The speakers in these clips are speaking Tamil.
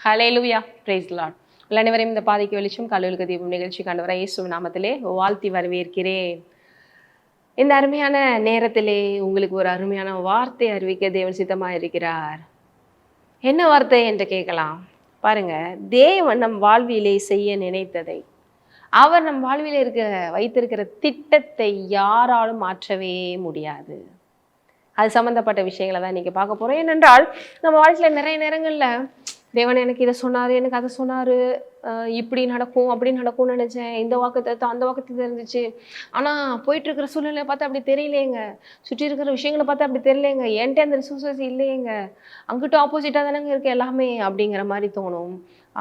ஹலே லூயா பிரேஸ் லாட் அனைவரையும் இந்த பாதைக்கு வெளிச்சம் கல்லூரிக்கு தீபம் நிகழ்ச்சி கண்டவரை இயேசு நாமத்திலே வாழ்த்தி வரவேற்கிறேன். இந்த அருமையான நேரத்திலே உங்களுக்கு ஒரு அருமையான வார்த்தை அறிவிக்க தேவன் சித்தமாக இருக்கிறார். என்ன வார்த்தை என்று கேட்கலாம். பாருங்க தேவன் நம் வாழ்விலே செய்ய நினைத்ததை அவர் நம் வாழ்வில் இருக்க வைத்திருக்கிற திட்டத்தை யாராலும் மாற்றவே முடியாது. அது சம்மந்தப்பட்ட விஷயங்களை தான் இன்னைக்கு பார்க்க போகிறோம் ஏனென்றால் நம்ம வாழ்க்கையில் நிறைய நேரங்கள்ல தேவன் எனக்கு இதை சொன்னார் எனக்கு அதை சொன்னாரு. இப்படி நடக்கும் அப்படி நடக்கும்னு நினைச்சேன். இந்த வாக்கு அந்த வாக்கு தெரிஞ்சிச்சு. ஆனா போயிட்டு இருக்கிற சூழ்நிலையை பார்த்தா அப்படி தெரியலையேங்க. சுற்றி இருக்கிற விஷயங்களை பார்த்தா அப்படி தெரியலையேங்க. என்கிட்ட அந்த ரிசோர்ஸஸ் இல்லையேங்க. அங்கிட்ட ஆப்போசிட்டாக தானேங்க இருக்கு எல்லாமே அப்படிங்கிற மாதிரி தோணும்.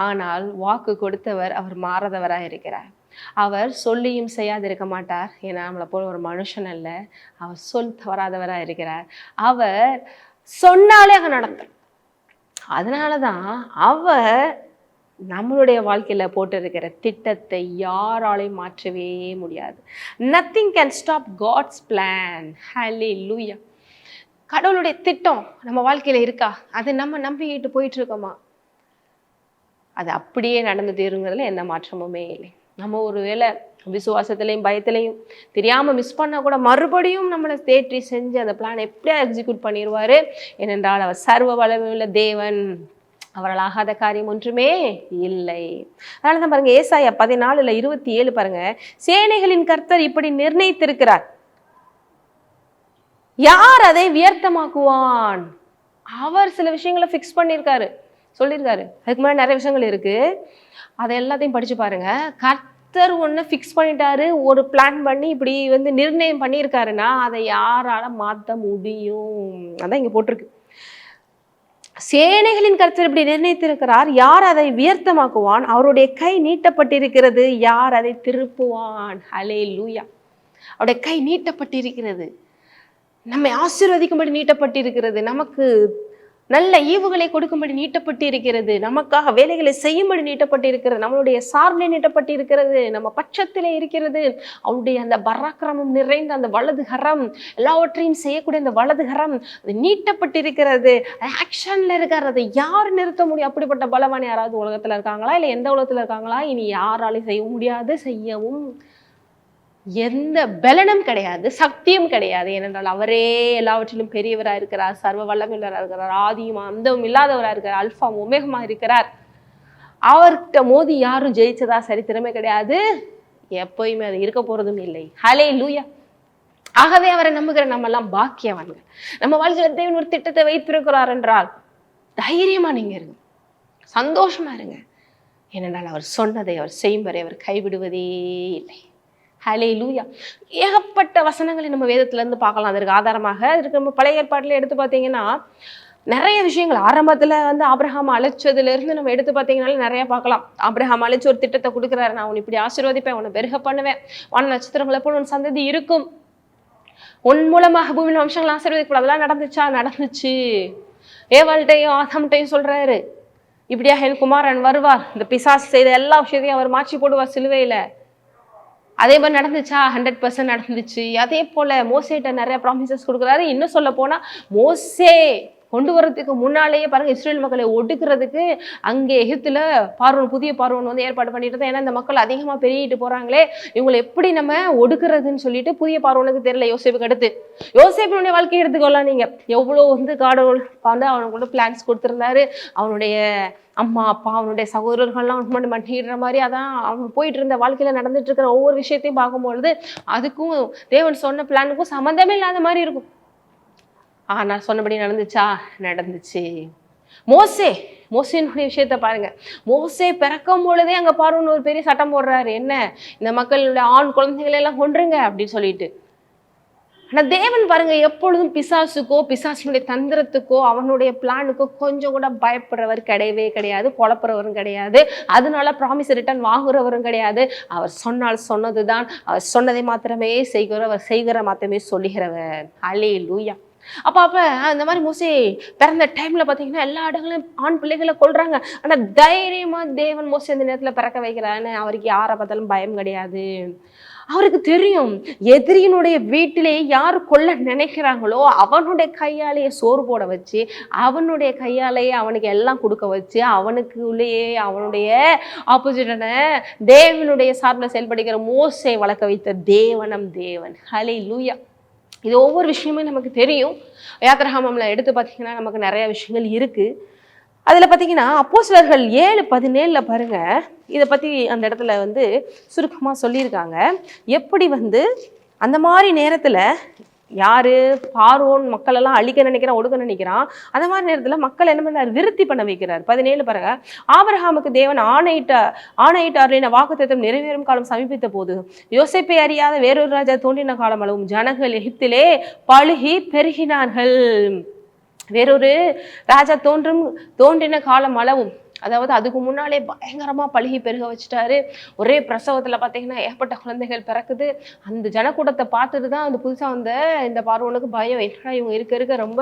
ஆனால் வாக்கு கொடுத்தவர் அவர் மாறாதவராக இருக்கிறார். அவர் சொல்லியும் செய்யாதிருக்க மாட்டார். ஏன்னா நம்மளை போல ஒரு மனுஷன் அல்ல. அவர் சொல் தவறாதவராக இருக்கிறார். அவர் சொன்னாலே அங்கே நடக்கும் அதனால தான் அவ நம்மளுடைய வாழ்க்கையில் போட்டிருக்கிற திட்டத்தை யாராலையும் மாற்றவே முடியாது. Nothing can stop God's plan hallelujah கடவுளுடைய திட்டம் நம்ம வாழ்க்கையில் இருக்கா? அதை நம்ம நம்பிக்கிட்டு போயிட்டு இருக்கோமா அது அப்படியே நடந்து தீருங்கிறதுல எந்த மாற்றமுமே இல்லை. நம்ம ஒரு வேளை விசுவாசத்துலையும் பயத்துலையும் தெரியாமல் மிஸ் பண்ணால் கூட மறுபடியும் நம்மளை தேற்றி செஞ்சு அந்த பிளான் எப்படியா எக்ஸிக்யூட் பண்ணிடுவார் ஏனென்றால் அவர் சர்வ வளமுள்ள தேவன். அவரால் ஆகாத காரியம் ஒன்றுமே இல்லை. அதனால தான் பாருங்க ஏசாயா பதினாலுல இருபத்தி ஏழு பாருங்க சேனைகளின் கர்த்தர் இப்படி நிர்ணயித்திருக்கிறார். யார் அதை வியர்த்தமாக்குவான்? அவர் சில விஷயங்களை ஃபிக்ஸ் பண்ணியிருக்காரு சொல்லியிருக்காரு அதுக்கு முன்னாடி நிறைய விஷயங்கள் இருக்குது அதை எல்லாத்தையும் படிச்சு பாருங்க. கர்த்தர் ஒன்று ஃபிக்ஸ் பண்ணிட்டாரு ஒரு பிளான் பண்ணி இப்படி வந்து நிர்ணயம் பண்ணியிருக்காருன்னா அதை யாரால மாற்ற முடியும்? அதான் இங்கே போட்டிருக்கு. சேனைகளின் கருத்தர் இப்படி நிர்ணயித்திருக்கிறார். யார் அதை வியர்த்தமாக்குவான்? அவருடைய கை நீட்டப்பட்டிருக்கிறது. யார் அதை திருப்புவான்? ஹலே லூயா அவருடைய கை நீட்டப்பட்டிருக்கிறது. நம்மை ஆசீர்வதிக்கும்படி நீட்டப்பட்டிருக்கிறது. நமக்கு நல்ல ஈவுகளை கொடுக்கும்படி நீட்டப்பட்டு இருக்கிறது நமக்காக வேலைகளை செய்யும்படி நீட்டப்பட்டு இருக்கிறது நம்மளுடைய சார்பிலே நீட்டப்பட்டு இருக்கிறது நம்ம பட்சத்திலே இருக்கிறது. அவருடைய அந்த பராக்கிரமம் நிறைந்த அந்த வலது கரம் எல்லாவற்றையும் செய்யக்கூடிய அந்த வலது கரம் அது நீட்டப்பட்டு இருக்கிறது ஆக்ஷனில் இருக்கிறது யார் நிறுத்த முடியும்? அப்படிப்பட்ட பலவான் யாராவது உலகத்தில் இருக்காங்களா? இல்லை எந்த உலகத்தில் இருக்காங்களா? இனி யாராலையும் செய்ய முடியாது செய்யவும் எந்த பலனும் கிடையாது சக்தியும் கிடையாது. ஏனென்றால் அவரே எல்லாவற்றிலும் பெரியவராக இருக்கிறார் சர்வ வல்லமில்லராக இருக்கிறார் ஆதியும் அந்தவும் இல்லாதவராக இருக்கிறார் அல்ஃபா உமேகமாக இருக்கிறார். அவர்கிட்ட மோதி யாரும் ஜெயிச்சதா சரித்திரமே கிடையாது. எப்பயுமே அது இருக்க போறதும் இல்லை. ஹலே லூயா ஆகவே அவரை நம்புகிற நம்ம எல்லாம் பாக்கியவான்கள். நம்ம வாழ்க்கையில் தேவன் ஒரு திட்டத்தை வைத்திருக்கிறார் என்றால் தைரியமா நீங்க இருங்க. சந்தோஷமா இருங்க. ஏனென்றால் அவர் சொன்னதை அவர் செய்யும் வரை அவர் கைவிடுவதே இல்லை. ஹலே லூயா ஏகப்பட்ட வசனங்களை நம்ம வேதத்துலேருந்து பார்க்கலாம். அதற்கு ஆதாரமாக அதற்கு நம்ம பழைய ஏற்பாட்டில் எடுத்து பார்த்தீங்கன்னா நிறைய விஷயங்கள். ஆரம்பத்தில் வந்து ஆப்ரஹாம் அழைச்சதுலேருந்து நம்ம எடுத்து பார்த்தீங்கன்னாலும் நிறைய பார்க்கலாம். ஆப்ரஹாம் அழைச்சி ஒரு திட்டத்தை கொடுக்குறாரு. நான் உன்னை இப்படி ஆசீர்வதிப்பேன் உன்னை பெருக பண்ணுவேன் வான நட்சத்திரங்களை போல் உன் சந்ததி இருக்கும். உன் மூலமாக பூமியின் வம்சங்கள் ஆசீர்வதிக்கப்படும் அதெல்லாம் நடந்துச்சா? நடந்துச்சு. ஏவாள்கிட்டையும் ஆசாம்கிட்டையும் சொல்கிறாரு இப்படியாக என் குமாரன் வருவார். இந்த பிசாசு செய்த எல்லா விஷயத்தையும் அவர் மாற்றி போடுவார் சிலுவையில். அதே மாதிரி நடந்துச்சா? ஹண்ட்ரட் பர்சன்ட் நடந்துச்சு. அதே போல மோசேட்ட நிறைய ப்ராமிசஸ் கொடுக்குறாரு. இன்னும் சொல்ல போனா மோசே கொண்டு வரதுக்கு முன்னாலேயே பாருங்க இஸ்ரேல் மக்களை ஒடுக்கிறதுக்கு அங்கே எகிப்துல பார்வன் புதிய பார்வன் வந்து ஏற்பாடு பண்ணிட்டு தான் ஏன்னா இந்த மக்கள் அதிகமாக பெருகிட்டு போறாங்களே இவங்களை எப்படி நம்ம ஒடுக்குறதுன்னு சொல்லிட்டு புதிய பார்வனுக்கு தெரியல யோசிப்புக்கு அடுத்து. யோசிப்பினுடைய வாழ்க்கையை எடுத்துக்கொள்ளலாம் நீங்க. எவ்வளோ வந்து காடோல் வந்து அவனுக்கு பிளான்ஸ் கொடுத்துருந்தாரு. அவனுடைய அம்மா அப்பா அவனுடைய சகோதரர்கள்லாம் உண்மை மண்டிடுற மாதிரி அதான் அவன் போயிட்டு இருந்த வாழ்க்கையில நடந்துட்டு இருக்கிற ஒவ்வொரு விஷயத்தையும் பார்க்கும்பொழுது அதுக்கும் தேவன் சொன்ன பிளானுக்கும் சம்மந்தமே இல்லாத மாதிரி இருக்கும். ஆனா சொன்னபடி நடந்துச்சா? நடந்துச்சு. மோசே மோசேனுடைய விஷயத்த பாருங்க. மோசே பிறக்கும் பொழுதே அங்கே பார்வன் ஒரு பெரிய சட்டம் போடுறாரு. என்ன? இந்த மக்களுடைய ஆண் குழந்தைகளை எல்லாம் கொன்றுங்க அப்படின்னு சொல்லிட்டு. ஆனால் தேவன் பாருங்க எப்பொழுதும் பிசாசுக்கோ பிசாசினுடைய தந்திரத்துக்கோ அவனுடைய பிளானுக்கோ கொஞ்சம் கூட பயப்படுறவர் கிடையவே கிடையாது குழப்புறவரும் கிடையாது. அதனால ப்ராமிஸ் ரிட்டர்ன் வாங்குறவரும் கிடையாது. அவர் சொன்னால் சொன்னதுதான் அவர் சொன்னதை மாத்திரமே செய்கிறவர் செய்கிற மாத்திரமே சொல்லுகிறவர். அலே லூயா அப்போ அப்போ அந்த மாதிரி மோசே பிறந்த டைமில் பார்த்தீங்கன்னா எல்லா இடங்களையும் ஆண் பிள்ளைகளை கொள்றாங்க ஆனால் தைரியமாக தேவன் மோசே அந்த நேரத்தில் பிறக்க வைக்கிறான்னு அவருக்கு யாரை பார்த்தாலும் பயம் கிடையாது. அவருக்கு தெரியும் எதிரியினுடைய வீட்டிலே யார் கொல்ல நினைக்கிறாங்களோ அவனுடைய கையாலேயே சோறு போட வச்சு அவனுடைய கையாலேயே அவனுக்கு எல்லாம் கொடுக்க வச்சு அவனுக்கு உள்ளேயே அவனுடைய ஆப்போசிட்டான தேவனுடைய சார்பில் செயல்படுகிற மோசை வளர்க்க வைத்த தேவனம் தேவன். ஹலே லூயா இது ஒவ்வொரு விஷயமே நமக்கு தெரியும். யாத்திரகாமம்ல எடுத்து பார்த்தீங்கன்னா நமக்கு நிறைய விஷயங்கள் இருக்கு. அதில் பார்த்தீங்கன்னா அப்போஸ்தலர்கள் ஏழு பதினேழில் பாருங்கள் இதை பற்றி அந்த இடத்துல வந்து சுருக்கமாக சொல்லியிருக்காங்க. எப்படி வந்து அந்த மாதிரி நேரத்தில் யார்? பார்வோன் மக்களெல்லாம் அழிக்க நினைக்கிறான் ஒடுக்க நினைக்கிறான். அந்த மாதிரி நேரத்தில் மக்கள் என்ன பண்ணார்? விருத்தி பண்ண வைக்கிறார். பதினேழு பாருங்க ஆபரஹாமுக்கு தேவன் ஆணையிட்ட ஆணையிட்டார் வாக்குத்தத்தம் நிறைவேறும் காலம் சமீபித்த போது யோசிப்பை அறியாத வேறொரு ராஜா தோன்றின காலம் அளவும் ஜனங்கள் எகிப்திலே பழுகி பெருகினார்கள். வேறொரு ராஜா தோன்றும் தோன்றின காலம் அளவும் அதாவது அதுக்கு முன்னாலே பயங்கரமாக பழுகி பெருக வச்சுட்டாரு. ஒரே பிரசவத்தில் பார்த்தீங்கன்னா ஏற்பட்ட குழந்தைகள் பிறக்குது. அந்த ஜனக்கூட்டத்தை பார்த்துட்டு தான் அந்த புதுசாக வந்த இந்த பார்வனுக்கு பயம். என்னடா இவங்க இருக்க இருக்க ரொம்ப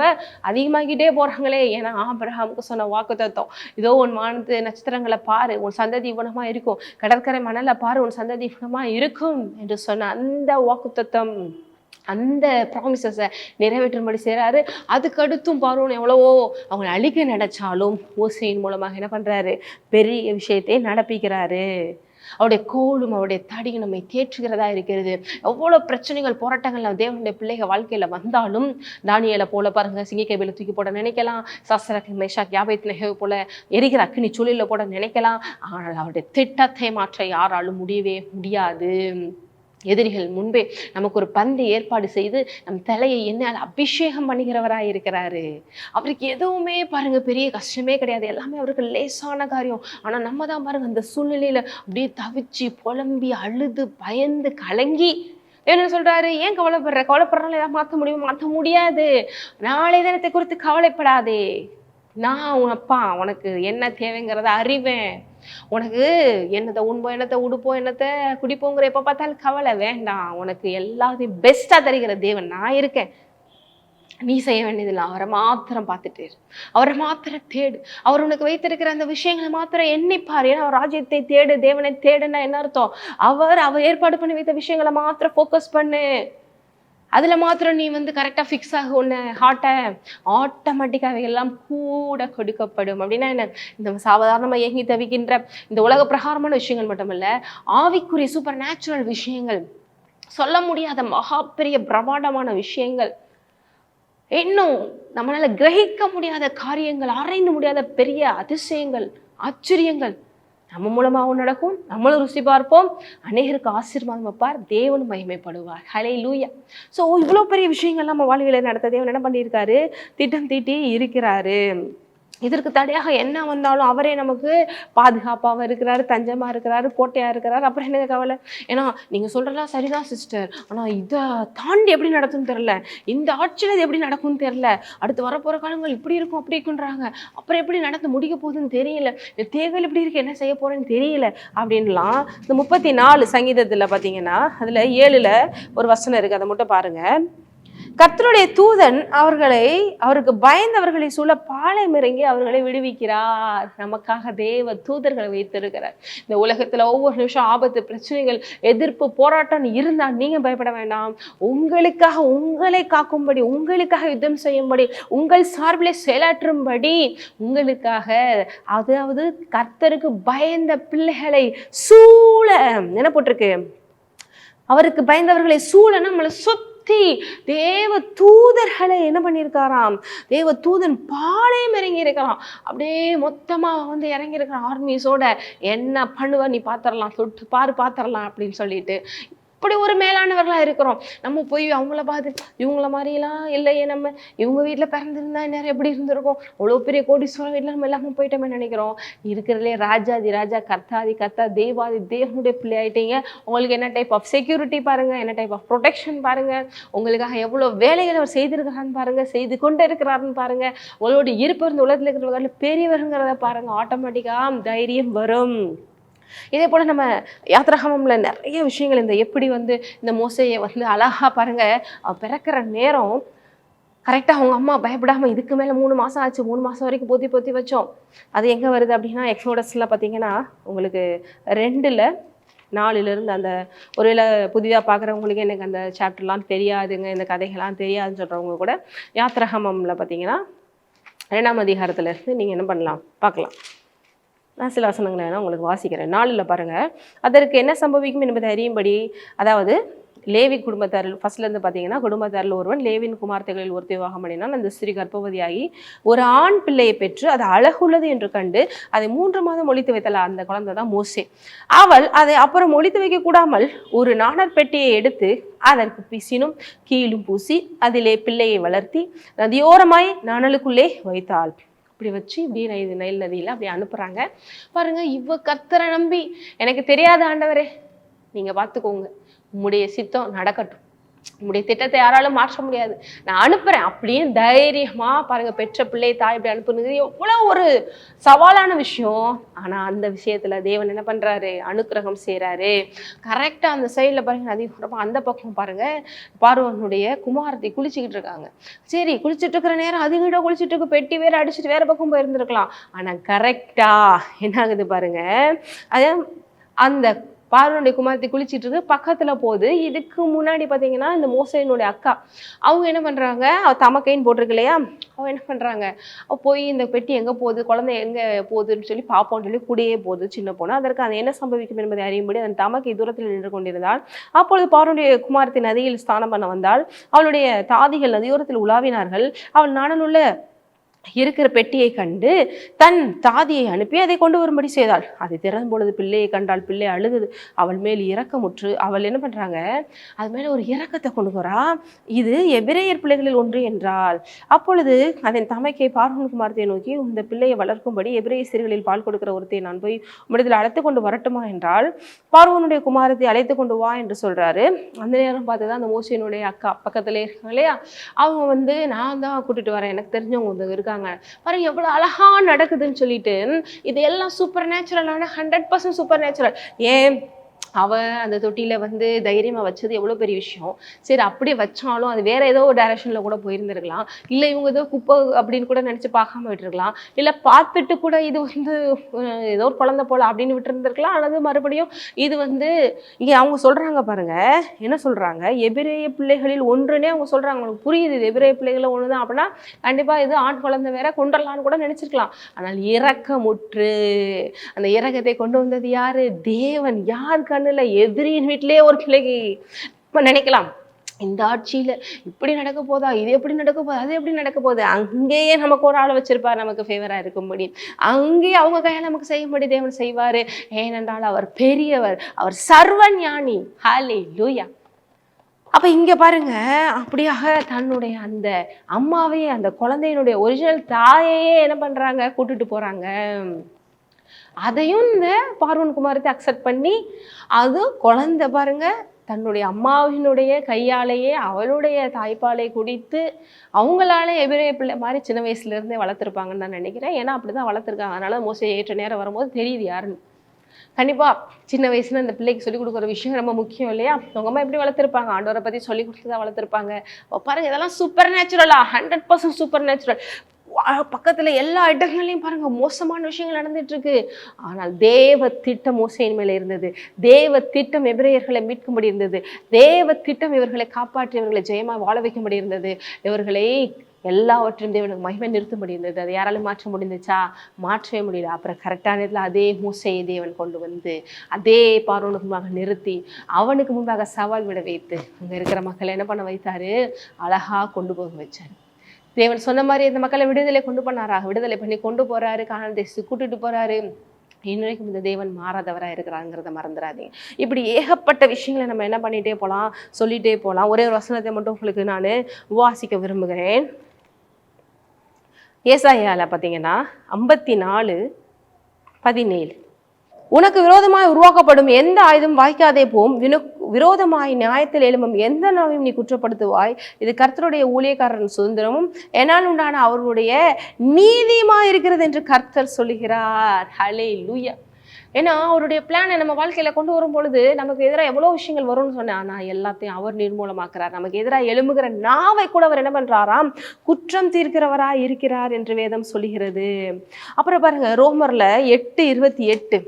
அதிகமாகிட்டே போகிறாங்களே ஏன்னா ஆபிரஹாமுக்கு சொன்ன வாக்கு தத்துவம். இதோ உன் வானத்து நட்சத்திரங்களை பாரு. உன் சந்ததி இவனமா இருக்கும். கடற்கரை மணலை பாரு. உன் சந்ததி இவனமா இருக்கும் என்று சொன்ன அந்த வாக்கு அந்த ப்ராமிசஸை நிறைவேற்றும்படி செய்கிறாரு அதுக்கடுத்தும் பார்வோன் எவ்வளவோ அவங்களை அழிக்க நினைச்சாலும் ஓசையின் மூலமாக என்ன பண்ணுறாரு பெரிய விஷயத்தை நடப்பிக்கிறாரு. அவருடைய கோலும் அவருடைய தடியும் நம்மை தேற்றுகிறதா இருக்கிறது. எவ்வளோ பிரச்சனைகள் போராட்டங்கள் தேவனுடைய பிள்ளைகள் வாழ்க்கையில் வந்தாலும் தானியலை போல பாருங்க சிங்கிக்கைபில தூக்கி போட நினைக்கலாம். சாஸ்திரக்கு மேஷாக் யாபேத் நெஹேவு போல எரிகிற அக்னி சுழில போட நினைக்கலாம். ஆனால் அவருடைய திட்டத்தை மாற்ற யாராலும் முடியவே முடியாது. எதிரிகள் முன்பே நமக்கு ஒரு பந்து ஏற்பாடு செய்து நம் தலையை என்னால் அபிஷேகம் பண்ணுகிறவராக இருக்கிறாரு. அவருக்கு எதுவுமே பாருங்க பெரிய கஷ்டமே கிடையாது. எல்லாமே அவருக்கு லேசான காரியம். ஆனால் நம்ம தான் பாருங்க அந்த சூழ்நிலையில அப்படியே தவிச்சு புலம்பி அழுது பயந்து கலங்கி. என்ன சொல்றாரு? ஏன் கவலைப்படுற? கவலைப்படுறனால ஏதாவது மாற்ற முடியுமா? மாற்ற முடியாது. நாளை தினத்தை குறித்து கவலைப்படாதே. நான் உன் அப்பா. உனக்கு என்ன தேவைங்கிறத அறிவேன். உனக்கு என்னத்தை உண்போம் என்னத்தை உடுப்போம் என்னத்தை குடிப்போங்கிற எப்போ பார்த்தாலும் கவலை வேண்டாம். உனக்கு எல்லாத்தையும் பெஸ்ட்டாக தருகிற தேவன் நான் இருக்கேன். நீ செய்ய வேண்டியதில்லை. அவரை மாத்திரம் பார்த்துட்டு அவரை மாத்திரம் தேடு. அவர் உனக்கு வைத்திருக்கிற அந்த விஷயங்களை மாத்திரம் எண்ணிப்பார் ஏன்னா அவர் ராஜ்யத்தை தேடு தேவனை தேடுன்னா என்ன அர்த்தம்? அவர் அவர் ஏற்பாடு பண்ணி வைத்த விஷயங்களை மாத்திரம் ஃபோக்கஸ் பண்ணு. அதில் மாத்திரம் நீ வந்து கரெக்டாக ஃபிக்ஸ் ஆக ஒன்று ஹார்ட்டை ஆட்டோமேட்டிக்காக எல்லாம் கூட கொடுக்கப்படும். அப்படின்னா என்ன? இந்த சாதாரணமாக ஏங்கி தவிக்கின்ற இந்த உலக பிரகாரமான விஷயங்கள் மட்டுமல்ல ஆவிக்குரிய சூப்பர் நேச்சுரல் விஷயங்கள் சொல்ல முடியாத மகா பெரிய பிரமாண்டமான விஷயங்கள் இன்னும் நம்மளால் கிரகிக்க முடியாத காரியங்கள் ஆராய்ந்து முடியாத பெரிய அதிசயங்கள் ஆச்சரியங்கள் நம்ம மூலமாகவும் நடக்கும். நம்மளும் ருசி பார்ப்போம். அநேகருக்கு ஆசீர்வாதம் வைப்பார். தேவன் மகிமைப்படுவார். ஹலே லூயா ஸோ இவ்வளோ பெரிய விஷயங்கள்லாம் நம்ம வாழ்க்கையில நடத்த தேவன் என்ன பண்ணியிருக்காரு? திட்டம் தீட்டி இருக்கிறாரு. இதற்கு தடையாக என்ன வந்தாலும் அவரே நமக்கு பாதுகாப்பாக இருக்கிறாரு தஞ்சமாக இருக்கிறாரு கோட்டையாக இருக்கிறாரு. அப்புறம் என்ன கவலை? ஏன்னா நீங்கள் சொல்றதெல்லாம் சரிதான் சிஸ்டர் ஆனால் இதை தாண்டி எப்படி நடக்கும்னு தெரில இந்த ஆட்சியில் இது எப்படி நடக்கும்னு தெரியல. அடுத்து வரப்போகிற காலங்கள் இப்படி இருக்கும் அப்படி இருக்குன்றாங்க. அப்புறம் எப்படி நடந்து முடிக்க போகுதுன்னு தெரியல. இந்த தேர்தல் இப்படி இருக்கு என்ன செய்ய போகிறேன்னு தெரியல அப்படின்லாம் இந்த முப்பத்தி நாலு சங்கீதத்தில் பார்த்தீங்கன்னா அதில் ஏழில் ஒரு வசனம் இருக்குது அதை மட்டும் பாருங்கள் கர்த்தருடைய தூதன் அவர்களை அவருக்கு பயந்தவர்களை சூழ பாலை இறங்கி அவர்களை விடுவிக்கிறார். நமக்காக தேவ தூதர்களை வைத்திருக்கிறார். இந்த உலகத்துல ஒவ்வொரு நிமிஷம் ஆபத்து பிரச்சனைகள் எதிர்ப்பு போராட்டம் இருந்தால் நீங்க பயப்பட வேண்டாம். உங்களுக்காக உங்களை காக்கும்படி உங்களுக்காக யுத்தம் செய்யும்படி உங்கள் சார்பிலே செயலாற்றும்படி உங்களுக்காக அதாவது கர்த்தருக்கு பயந்த பிள்ளைகளை சூழ என்ன போட்டிருக்கு? அவருக்கு பயந்தவர்களை சூழ நம்மளை சுத்தி தேவ தூதர்களை என்ன பண்ணியிருக்காராம்? தேவ தூதன் பாளையம் இறங்கி இருக்கிறான் அப்படியே மொத்தமா வந்து இறங்கி ஆர்மிஸோட என்ன பண்ணுவ நீ பார்த்துடலாம் தொட்டு பாரு பார்த்துடலாம் அப்படின்னு சொல்லிட்டு அப்படி ஒரு மேலானவர்களா இருக்கிறோம். நம்ம போய் அவங்கள பார்த்து இவங்கள மாதிரிலாம் இல்லையே நம்ம. இவங்க வீட்டில் பிறந்திருந்தா நேரம் எப்படி இருந்திருக்கும்? அவ்வளோ பெரிய கோடீஸ்வரம் வீட்டில் நம்ம எல்லாமே போயிட்டோமே நினைக்கிறோம். இருக்கிறதுலே ராஜாதி ராஜா கர்த்தாதி கர்த்தா தேவாதி தேவனுடைய பிள்ளை ஆகிட்டீங்க உங்களுக்கு என்ன டைப் ஆஃப் செக்யூரிட்டி பாருங்க என்ன டைப் ஆஃப் ப்ரொடெக்ஷன் பாருங்க. உங்களுக்காக எவ்வளோ வேலைகள் அவர் செய்திருக்கிறான்னு பாருங்க செய்து கொண்டு இருக்கிறாருன்னு பாருங்க. உங்களோட இருப்பு இருந்த உலகத்தில் இருக்கிறவங்க பெரியவருங்கிறத பாருங்க. ஆட்டோமேட்டிக்காக தைரியம் வரும். இதே போல் நம்ம யாத்திராகமம்ல நிறைய விஷயங்கள் இந்த எப்படி வந்து இந்த மோசையை வந்து அழகா பாருங்க பிறக்கிற நேரம் கரெக்டாக அவங்க அம்மா பயப்படாமல் இதுக்கு மேலே மூணு மாதம் ஆச்சு மூணு மாதம் வரைக்கும் பொத்தி பொத்தி வச்சோம். அது எங்கே வருது அப்படின்னா எக்ஸோடஸில் பார்த்தீங்கன்னா உங்களுக்கு ரெண்டில் நாலுலேருந்து அந்த ஒருவேளை புதிதாக பார்க்குறவங்களுக்கு எனக்கு அந்த சாப்டர்லாம் தெரியாதுங்க இந்த கதைகள்லாம் தெரியாதுன்னு சொல்கிறவங்க கூட யாத்திரகமமில் பார்த்தீங்கன்னா ரெண்டாம் அதிகாரத்துல இருந்து நீங்கள் என்ன பண்ணலாம் பார்க்கலாம். நான் சில வசனங்களை வேணால் உங்களுக்கு வாசிக்கிறேன். நாளில் பாருங்கள் அதற்கு என்ன சம்பவிக்கும் என்பதை அறியும்படி அதாவது லேவி குடும்பத்தாரில் ஃபஸ்ட்லேருந்து பார்த்தீங்கன்னா குடும்பத்தாரில் ஒருவன் லேவின் குமார்த்தைகளில் ஒரு விவாகம் பண்ணினான். அந்த ஸ்திரீ கர்ப்பவதியாகி ஒரு ஆண் பிள்ளையை பெற்று அது அழகுள்ளது என்று கண்டு அதை மூன்று மாதம் ஒழித்து வைத்தல அந்த குழந்தை தான் மோசே. அவள் அதை அப்புறம் ஒழித்து வைக்க கூடாமல் ஒரு நாணர் பெட்டியை எடுத்து அதற்கு பிசினும் கீழும் பூசி அதிலே பிள்ளையை வளர்த்தி நதியோரமாய் நாணலுக்குள்ளே வைத்தாள். இப்படி வச்சு இப்படி நை- நைல் நதியில் அப்படி அனுப்புகிறாங்க பாருங்க இவ கத்தரை நம்பி. எனக்கு தெரியாத ஆண்டவரே நீங்கள் பார்த்துக்கோங்க. உம்முடைய சித்தம் நடக்கட்டும். உங்களுடைய திட்டத்தை யாராலும் மாற்ற முடியாது. நான் அனுப்புறேன். அப்படியே தைரியமா பாருங்க பெற்ற பிள்ளை தாய் இப்படி அனுப்புனது எவ்வளவு ஒரு சவாலான விஷயம். ஆனா அந்த விஷயத்துல தேவன் என்ன பண்றாரு? அனுக்கிரகம் செய்யறாரு கரெக்டா அந்த சைடில் பாருங்க அதிகம் அந்த பக்கம் பாருங்க. பார்வனுடைய குமாரத்தை குளிச்சுக்கிட்டு இருக்காங்க. சரி குளிச்சுட்டு இருக்கிற நேரம் அதுகிட்ட குளிச்சுட்டு இருக்கு பெட்டி வேற அடிச்சுட்டு வேற பக்கம் போயிருந்திருக்கலாம். ஆனா கரெக்டா என்ன ஆகுது பாருங்க அதே அந்த பார்வனுடைய குமாரத்தை குளிச்சிட்டு இருக்கு பக்கத்துல போகுது. இதுக்கு முன்னாடி பாத்தீங்கன்னா இந்த மோசையினுடைய அக்கா. அவங்க என்ன பண்றாங்க? அவ தமக்கைன்னு போட்டிருக்கு இல்லையா? அவங்க என்ன பண்றாங்க? போய் இந்த பெட்டி எங்க போகுது? குழந்தை எங்க போகுதுன்னு சொல்லி பார்ப்போம்னு சொல்லி கூடயே போகுது சின்ன பொண்ணு. அதற்கு அது என்ன சம்பவிக்கும் என்பதை அறியும்படி அந்த தமக்கை தூரத்தில் நின்று கொண்டிருந்தாள். அப்பொழுது பார்வனுடைய குமாரத்தை நதியில் ஸ்தானம் பண்ண வந்தால் அவளுடைய தாதிகள் நதியோரத்தில் உலாவினார்கள். அவள் நாணலுள்ள இருக்கிற பெட்டியை கண்டு தன் தாதியை அனுப்பி அதை கொண்டு வரும்படி செய்தாள். அதை திறந்த பொழுது பிள்ளையை கண்டால் பிள்ளை அழுகுது. அவள் மேல் இரக்கமுற்று அவள் என்ன பண்ணுறாங்க அது மேலே ஒரு இரக்கத்தை கொண்டு வரா. இது எபிரேயர் பிள்ளைகளில் ஒன்று என்றாள் அப்பொழுது அதன் தமைக்கை பார்வன் குமாரத்தை நோக்கி இந்த பிள்ளையை வளர்க்கும்படி எபிரேய சிறுகளில் பால் கொடுக்கிற ஒருத்தை நான் போய் உம்மிடத்தில் அழைத்து கொண்டு வரட்டுமா? என்றால் பார்வனுடைய குமாரத்தை அழைத்து கொண்டு வா என்று சொல்கிறாரு அந்த நேரம் பார்த்து தான் அந்த மோசியனுடைய அக்கா பக்கத்துல இருக்காங்க இல்லையா? அவங்க வந்து நான் தான் கூட்டிகிட்டு வரேன். எனக்கு தெரிஞ்சவங்க இருக்காங்க. இருக்காங்க பாருங்க எவ்வளவு அழகா நடக்குதுன்னு சொல்லிட்டு இது எல்லாம் சூப்பர் நேச்சுரலான ஹண்ட்ரட் பர்சன்ட் சூப்பர் நேச்சுரல் ஏன்? அவ அந்த தொட்டியில் வந்து தைரியமாக வச்சது எவ்வளோ பெரிய விஷயம். சரி அப்படியே வச்சாலும் அது வேற ஏதோ ஒரு டைரக்ஷனில் கூட போயிருந்திருக்கலாம். இல்லை இவங்க ஏதோ குப்பை அப்படின்னு கூட நினச்சி பார்க்காம விட்டுருக்கலாம். இல்லை பார்த்துட்டு கூட இது வந்து ஏதோ ஒரு குழந்த போல அப்படின்னு விட்டுருந்துருக்கலாம். அல்லது மறுபடியும் இது வந்து இங்கே அவங்க சொல்கிறாங்க பாருங்க என்ன சொல்கிறாங்க எபிரேய பிள்ளைகளில் ஒன்றுனே அவங்க சொல்கிறாங்க அவங்களுக்கு புரியுது இது எபிரேய ஒன்று தான் அப்படின்னா கண்டிப்பாக இது ஆண் குழந்தை வேற கொண்டுடலான்னு கூட நினச்சிருக்கலாம். ஆனால் இரக்கமுற்று அந்த இறக்கத்தை கொண்டு வந்தது யார்? தேவன். யார் கண்ணுல எதிரியின் வீட்டிலேயே ஒரு பிள்ளைக்கு இப்ப நினைக்கலாம். இந்த ஆட்சியில இப்படி நடக்க போதா இது எப்படி நடக்க போதா அது எப்படி நடக்க போகுது அங்கேயே நமக்கு ஒரு ஆள் வச்சிருப்பார் நமக்கு ஃபேவரா இருக்கும்படி. அங்கேயே அவங்க கையால நமக்கு செய்யும்படி தேவன் செய்வாரு. ஏனென்றால் அவர் பெரியவர் அவர் சர்வ ஞானி ஹாலே லூயா அப்ப இங்க பாருங்க அப்படியாக தன்னுடைய அந்த அம்மாவையே அந்த குழந்தையினுடைய ஒரிஜினல் தாயையே என்ன பண்றாங்க? கூட்டிட்டு போறாங்க. அதையும் இந்த பார்வன் குமாரத்தை அக்செப்ட் பண்ணி அது குழந்தை பாருங்க தன்னுடைய அம்மாவினுடைய கையாலேயே அவளுடைய தாய்ப்பாலை குடித்து அவங்களால எபிரே பிள்ளை மாதிரி சின்ன வயசுல இருந்தே வளர்த்துருப்பாங்கன்னு நான் நினைக்கிறேன். ஏன்னா அப்படிதான் வளர்த்துருக்காங்க. அதனால மோஸ்ட்லி ஏற்ற நேரம் வரும்போது தெரியுது யாருன்னு. கண்டிப்பா சின்ன வயசுல இந்த பிள்ளைக்கு சொல்லிக் கொடுக்குற விஷயம் ரொம்ப முக்கியம் இல்லையா? அவங்க அம்மா எப்படி வளர்த்துருப்பாங்க? ஆண்டவரை பத்தி சொல்லி கொடுத்து தான் வளர்த்துருப்பாங்க பாருங்க இதெல்லாம் சூப்பர் நேச்சுரலா ஹண்ட்ரட் பர்சன்ட் சூப்பர் நேச்சுரல் பக்கத்துல எல்லா இடங்கள்லையும் பாருங்க மோசமான விஷயங்கள் நடந்துட்டுருக்கு. ஆனால் தேவ திட்டம் மோசையின் மேலே இருந்தது. தேவ திட்டம் எபிரேயர்களை மீட்கும்படி இருந்தது. தேவ திட்டம் இவர்களை காப்பாற்றி இவர்களை ஜெயமா வாழ வைக்கும்படி இருந்தது. இவர்களை எல்லாவற்றையும் தேவனுக்கு மகிமை நிறுத்தும்படி இருந்தது. அதை யாராலும் மாற்ற முடிந்துச்சா மாற்றவே முடியல. அப்புறம் கரெக்டான இடத்துல அதே மூசையை தேவன் கொண்டு வந்து அதே பார்வனுக்கு முன்பாக நிறுத்தி அவனுக்கு முன்பாக சவால் விட வைத்து அங்க இருக்கிற மக்களை என்ன பண்ண வைத்தாரு? அழகா கொண்டு போக வச்சாரு. தேவன் சொன்ன மாதிரி இந்த மக்களை விடுதலை கொண்டு போனாரா? விடுதலை பண்ணி கொண்டு போறாரு. காணல் கூட்டிட்டு போறாரு. இன்றைக்கும் இந்த தேவன் மாறாதவராக இருக்கிறாங்கிறத மறந்துடாதீங்க. இப்படி ஏகப்பட்ட விஷயங்களை நம்ம என்ன பண்ணிட்டே போகலாம் சொல்லிட்டே போகலாம் ஒரே ஒரு வசனத்தை மட்டும் உங்களுக்கு நான் வாசிக்க விரும்புகிறேன். ஏசாயாவில் பார்த்தீங்கன்னா ஐம்பத்தி நாலு பதினேழு. உனக்கு விரோதமாய் உருவாக்கப்படும் எந்த ஆயுதம் வாய்க்காதே போம். வினு விரோதமாய் நியாயத்தில் எழும்பும் எந்த நாவையும் நீ குற்றப்படுத்துவாய். இது கர்த்தருடைய ஊழியக்காரன் சுதந்திரமும் என்னால் உண்டான அவருடைய நீதியுமா இருக்கிறது என்று கர்த்தர் சொல்லுகிறார். ஹலே லூயா ஏன்னா அவருடைய பிளானை நம்ம வாழ்க்கையில் கொண்டு வரும் பொழுது நமக்கு எதிராக எவ்வளோ விஷயங்கள் வரும்னு சொன்னேன் ஆனால் எல்லாத்தையும் அவர் நிர்மூலமாக்குறார். நமக்கு எதிராக எழும்புகிற நாவை கூட அவர் என்ன பண்ணுறாராம் குற்றம் தீர்க்கிறவராக இருக்கிறார் என்று வேதம் சொல்லுகிறது. அப்புறம் பாருங்கள் ரோமரில் எட்டு இருபத்தி எட்டு.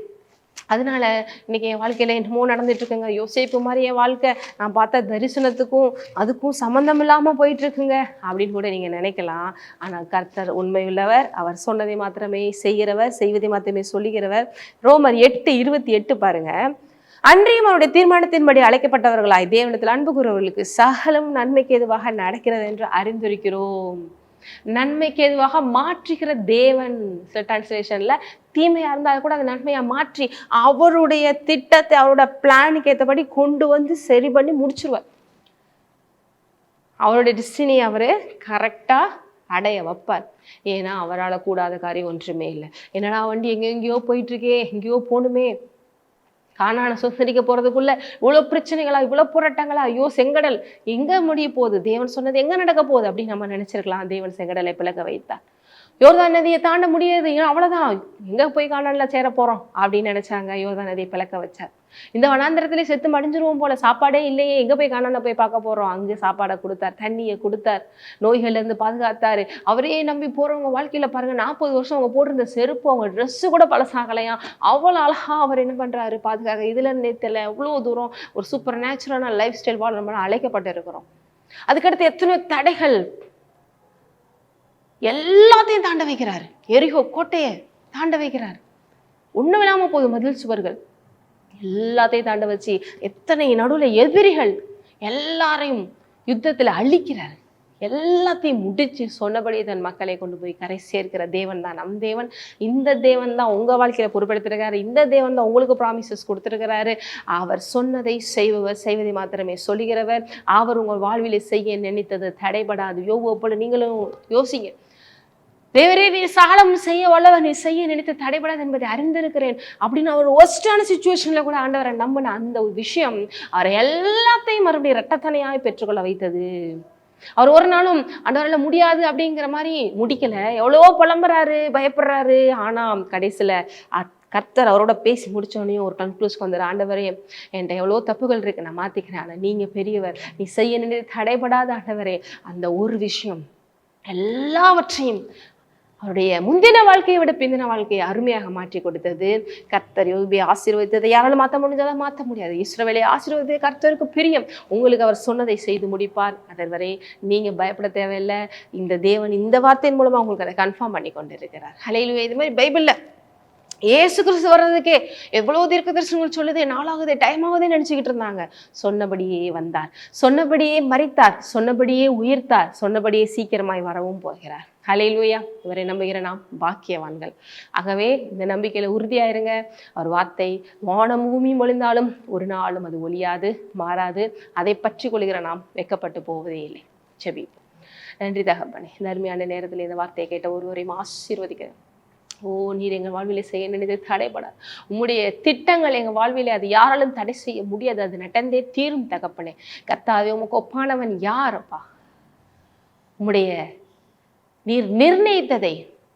அதனால இன்னைக்கு என் வாழ்க்கையில என்னமோ நடந்துட்டு இருக்குங்க யோசிப்பு மாதிரி என் வாழ்க்கை. நான் பார்த்த தரிசனத்துக்கும் அதுக்கும் சம்மந்தம் இல்லாமல் போயிட்டு இருக்குங்க அப்படின்னு கூட நீங்க நினைக்கலாம். ஆனால் கர்த்தர் உண்மை உள்ளவர் அவர் சொன்னதை மாத்திரமே செய்கிறவர் செய்வதை மாத்திரமே சொல்லுகிறவர். ரோமர் எட்டு இருபத்தி எட்டு பாருங்க. அன்றையும் அவருடைய தீர்மானத்தின்படி அழைக்கப்பட்டவர்களாய் தேவனத்தில் அன்பு கூறுவர்களுக்கு சகலம் நன்மைக்கு எதுவாக நடக்கிறது என்று அறிந்திருக்கிறோம். நன்மைக்கு எதுவாக மாற்றுகிற தேவன். சில டிரான்ஸ்லேஷனில் தீமையா அதை கூட அதை நன்மையா மாற்றி அவருடைய திட்டத்தை அவரோட பிளானுக்கு ஏற்றபடி கொண்டு வந்து சரி பண்ணி முடிச்சிருவார். அவருடைய டிஸ்டினி அவரு கரெக்டா அடைய வைப்பார். ஏன்னா அவரால் கூடாத காரியம் ஒன்றுமே இல்லை. என்னடா வண்டி எங்கெங்கேயோ போயிட்டு இருக்கே எங்கேயோ போகணுமே. காணான சுத்தரிக்க போறதுக்குள்ள இவ்வளோ பிரச்சனைகளா இவ்வளோ போராட்டங்களா? ஐயோ செங்கடல். எங்க முடிய போகுது? தேவன் சொன்னது எங்க நடக்க போகுது? அப்படின்னு நம்ம நினைச்சிருக்கலாம். தேவன் செங்கடலை பிளக்க வைத்தார். யோர்தான் நதியை தாண்ட முடியாது. ஏன்? எங்கே போய் காணான்ல சேர போகிறோம் அப்படின்னு நினைச்சாங்க. யோர்தான் நதியை பிளக்க வச்சார். இந்த வனாந்திரத்திலே செத்து மடிஞ்சிருவோம் போல சாப்பாடே இல்லையே. எங்கே போய் காணான போய் பார்க்க போகிறோம் அங்கே சாப்பாடை கொடுத்தார். தண்ணியை கொடுத்தார். நோய்கள்லேருந்து பாதுகாத்தாரு. அவரே நம்பி போகிறவங்க வாழ்க்கையில் பாருங்கள் நாற்பது வருஷம் அவங்க போட்டிருந்த செருப்பு அவங்க ட்ரெஸ்ஸு கூட பழசாகலையாம் அவ்வளோ அழகாக அவர் என்ன பண்ணுறாரு பாதுகாக்க இதுல நேத்தில் எவ்வளோ தூரம் ஒரு சூப்பர் நேச்சுரலான லைஃப் ஸ்டைல் வாழ நம்ம அழைக்கப்பட்டு இருக்கிறோம் அதுக்கடுத்து எத்தனை தடைகள் எல்லாத்தையும் தாண்ட வைக்கிறார். எரிகோ கோட்டையை தாண்ட வைக்கிறார். ஒன்றும் இல்லாமல் போகுது மதில் சுவர்கள். எல்லாத்தையும் தாண்ட வச்சு எத்தனை நடுவில் எதிரிகள் எல்லாரையும் யுத்தத்தில் அழிக்கிறார். எல்லாத்தையும் முடிச்சு சொன்னபடி தன் மக்களை கொண்டு போய் கரை சேர்க்கிற தேவன் தான் நம் தேவன். இந்த தேவன் தான் உங்கள் வாழ்க்கையில் பொறுப்படுத்திருக்காரு இந்த தேவன் தான் உங்களுக்கு ப்ராமிசஸ் கொடுத்துருக்கிறாரு. அவர் சொன்னதை செய்பவர் செய்வதை மாத்திரமே சொல்லுகிறவர். அவர் உங்கள் வாழ்வில் செய்ய நினைத்தது தடைபடாது. யோகோ போல நீங்களும் யோசிங்க. தேவரே நீ சாலம் செய்ய வல்லவர் நீ செய்ய நினைத்து தடைபடாது என்பதை அறிந்திருக்கிறேன் அப்படின்னு அவர் ஒஸ்டான சுச்சுவேஷன்ல கூட ஆண்டவரை நம்பின அந்த விஷயம் அவரை எல்லாத்தையும் மறுபடியும் ரெட்டத்தனையாய் பெற்றுக்கொள்ள வைத்தது. அவர் ஒரு நாளும் ஆண்டவரால முடியாது அப்படிங்கிற மாதிரி முடிக்கல. எவ்வளவோ புலம்புறாரு பயப்படுறாரு. ஆனா கடைசியில அ- கர்த்தர் அவரோட பேசி முடித்தோடனே ஒரு கன்க்ளூஸ்க்கு வந்தார் ஆண்டவரே என்கிட்ட எவ்வளோ தப்புகள் இருக்கு நான் மாத்திக்கிறேன். ஆனால் நீங்க பெரியவர் நீ செய்ய நினைத்து தடைபடாத ஆண்டவரே. அந்த ஒரு விஷயம் எல்லாவற்றையும் அவருடைய முந்தின வாழ்க்கையை விட பிந்தின வாழ்க்கையை அருமையாக மாற்றி கொடுத்தது. கர்த்தர் யோபியை ஆசீர்வதித்ததை யாராலும் மாற்ற முடிஞ்சதை மாற்ற முடியாது. இஸ்ரோவேலை ஆசீர்வதித்தது கர்த்தருக்கு பிரியம். உங்களுக்கு அவர் சொன்னதை செய்து முடிப்பார். அதன் வரை நீங்கள் பயப்பட தேவையில்லை. இந்த தேவன் இந்த வார்த்தையின் மூலமாக உங்களுக்கு அதை கன்ஃபார்ம் பண்ணி கொண்டிருக்கிறார். ஹலையிலுவே இது மாதிரி பைபிளில் ஏசு கிறிஸ்து வர்றதுக்கே எவ்வளவு தீர்க்க தரிசனங்கள் சொல்லுதே நாளாகுதே டைம் ஆகுதே நினைச்சுக்கிட்டு இருந்தாங்க. சொன்னபடியே வந்தார். சொன்னபடியே மறித்தார் சொன்னபடியே உயிர்த்தார். சொன்னபடியே சீக்கிரமாய் வரவும் போகிறார். ஹலையிலுயா இவரை நம்புகிற நாம் பாக்கியவான்கள். ஆகவே இந்த நம்பிக்கையில உறுதியாயிருங்க. அவர் வார்த்தை வானம் பூமி மொழிந்தாலும் ஒரு நாளும் அது ஒழியாது மாறாது. அதை பற்றி கொள்கிற நாம் வெக்கப்பட்டு போவதே இல்லை. செபி நன்றி தகப்பனே. இந்த அருமையான நேரத்தில் இந்த வார்த்தையை கேட்ட ஒருவரையும் ஆசீர்வதிக்கிறேன். ஓ நீர் எங்கள் வாழ்விலே செய்ய நினைத்து தடைபடாது உம்முடைய திட்டங்கள் எங்கள் வாழ்விலே அது யாராலும் தடை செய்ய முடியாது. அது நடந்தே தீரும் தகப்பனே. கத்தாவே உமக்கு ஒப்பானவன் யாரப்பா உம்முடைய நீர் நிர்ணயித்ததை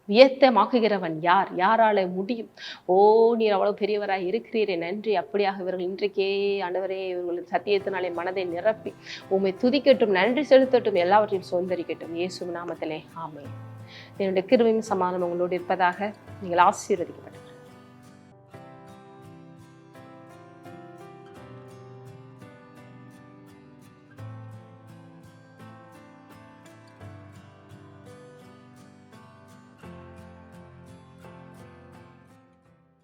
வியத்தமாக்குகிறவன் யார்? யாரால முடியும்? ஓ நீர் அவ்வளவு பெரியவராய் இருக்கிறீரே. நன்றி. அப்படியாக இவர்கள் இன்றைக்கே ஆண்டவரே இவர்களின் சத்தியத்தினாலே மனதை நிரப்பி உண்மை துதிக்கட்டும் நன்றி செலுத்தட்டும் எல்லாவற்றையும் சுதந்திரிக்கட்டும். இயேசு நாமத்திலே. ஆமே என்னுடைய கிருவையும் சமாதானம் உங்களோடு இருப்பதாக நீங்கள் ஆசீர்வதிக்கப்படும்